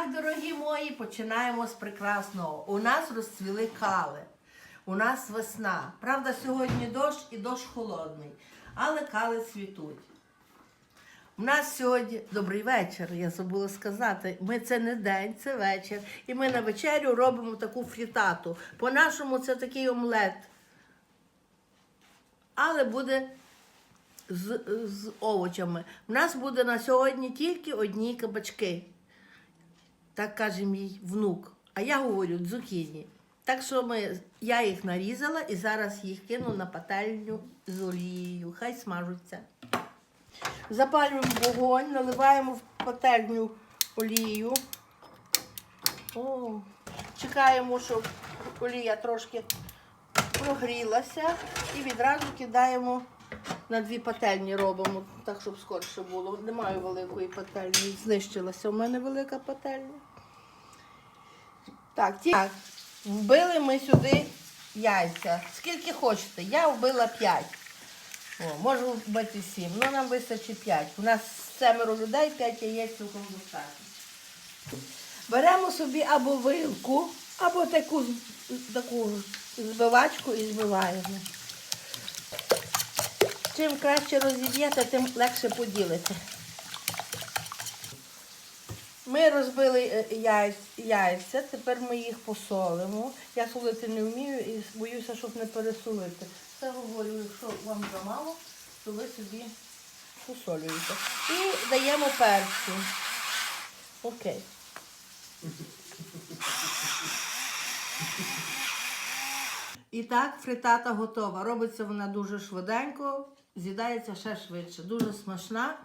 так, дорогі мої, починаємо з прекрасного. У нас розцвіли кали. У нас весна. Правда, сьогодні дощ і дощ холодний, але кали цвітуть. У нас сьогодні добрий вечір, я забула сказати. Ми це не день, це вечір. І ми на вечерю робимо таку фрітату. По-нашому це такий омлет. Але буде з, з овочами. У нас буде на сьогодні тільки одні кабачки. Так каже мій внук. А я говорю дзукіні. Так що ми, я їх нарізала і зараз їх кину на пательню з олією. Хай смажуться. Запалюємо вогонь, наливаємо в пательню олію. О, чекаємо, щоб олія трошки прогрілася. І відразу кидаємо на дві пательні робимо, так, щоб скорше було. Немає великої пательні. Знищилася у мене велика пательня. Так, ті... так, вбили ми сюди яйця. Скільки хочете. Я вбила 5. О, можу вбити 7. Ну нам вистачить 5. У нас семеро людей, 5 яєць цілком достатньо. Беремо собі або вилку, або таку, таку збивачку і збиваємо. Чим краще розіб'єте, тим легше поділите. Ми розбили е, яйця, тепер ми їх посолимо. Я солити не вмію і боюся, щоб не пересолити. Це говорю, якщо вам замало, то ви собі посолюєте. І даємо перцю. Окей. І так, фритата готова. Робиться вона дуже швиденько, з'їдається ще швидше. Дуже смачна.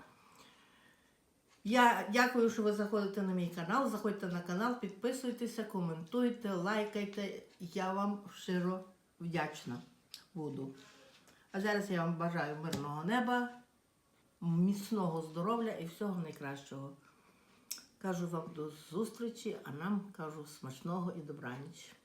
Я дякую, що ви заходите на мій канал. Заходьте на канал, підписуйтеся, коментуйте, лайкайте. Я вам щиро вдячна буду. А зараз я вам бажаю мирного неба, міцного здоров'я і всього найкращого. Кажу вам до зустрічі, а нам кажу смачного і добраніч.